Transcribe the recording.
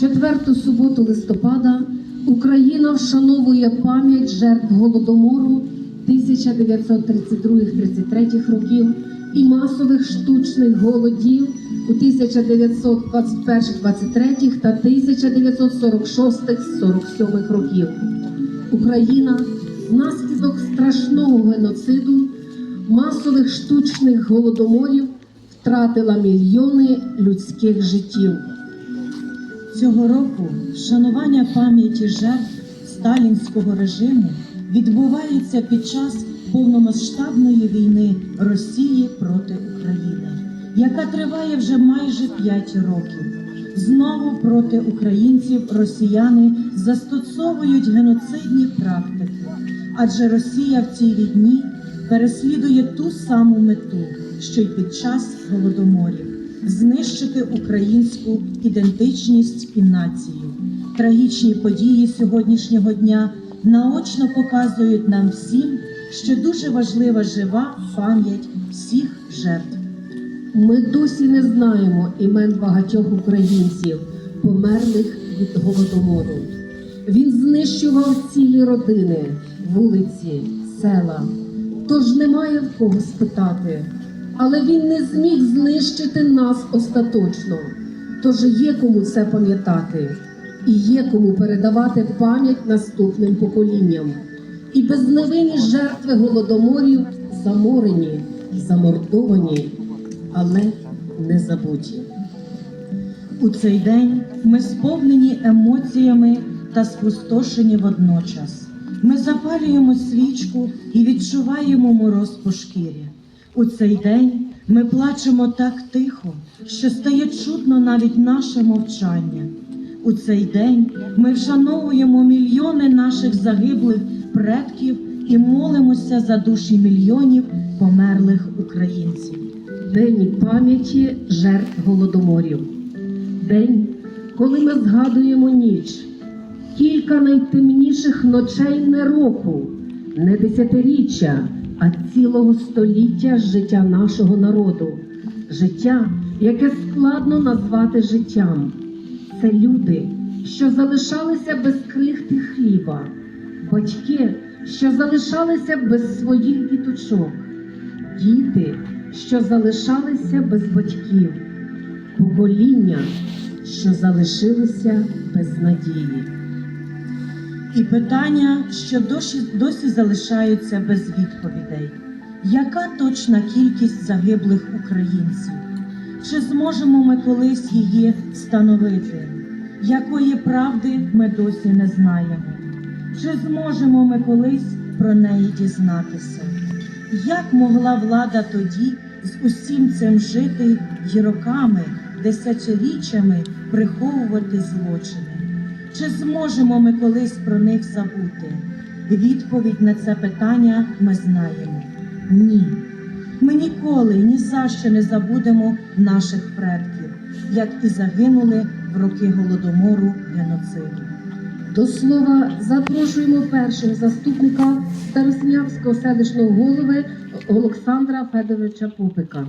Четверту суботу листопада Україна вшановує пам'ять жертв голодомору 1932-33 років і масових штучних голодів у 1921-23 та 1946-47 років. Україна внаслідок страшного геноциду, масових штучних голодоморів втратила мільйони людських життів. Цього року вшанування пам'яті жертв сталінського режиму відбувається під час повномасштабної війни Росії проти України, яка триває вже майже 5 років. Знову проти українців росіяни застосовують геноцидні практики, адже Росія в цій війні переслідує ту саму мету, що й під час голодоморів знищити українську ідентичність і націю. Трагічні події сьогоднішнього дня наочно показують нам всім, що дуже важлива жива пам'ять всіх жертв. Ми досі не знаємо імен багатьох українців, померлих від голодомору. Він знищував цілі родини, вулиці, села. Тож немає в кого спитати. Але він не зміг знищити нас остаточно. Тож є кому це пам'ятати, і є кому передавати пам'ять наступним поколінням. І безневинні жертви голодоморів заморені, замордовані, але не забуті. У цей день ми сповнені емоціями та спустошені водночас. Ми запалюємо свічку і відчуваємо мороз по шкірі. У цей день ми плачемо так тихо, що стає чутно навіть наше мовчання. У цей день ми вшановуємо мільйони наших загиблих предків і молимося за душі мільйонів померлих українців. День пам'яті жертв голодоморів. День, коли ми згадуємо ніч, кілька найтемніших ночей не року, не десятиріччя, а цілого століття життя нашого народу, життя, яке складно назвати життям. Це люди, що залишалися без крихти хліба, батьки, що залишалися без своїх діточок, діти, що залишалися без батьків, покоління, що залишилися без надії. І питання, що досі, досі залишаються без відповідей. Яка точна кількість загиблих українців? Чи зможемо ми колись її встановити? Якої правди ми досі не знаємо? Чи зможемо ми колись про неї дізнатися? Як могла влада тоді з усім цим жити й роками, десятиріччями приховувати злочини? Чи зможемо ми колись про них забути? Відповідь на це питання ми знаємо: ні. Ми ніколи ні за що не забудемо наших предків, як і загинули в роки голодомору геноциду. До слова, запрошуємо першого заступника Староснявського селищного голови Олександра Федоровича Попика.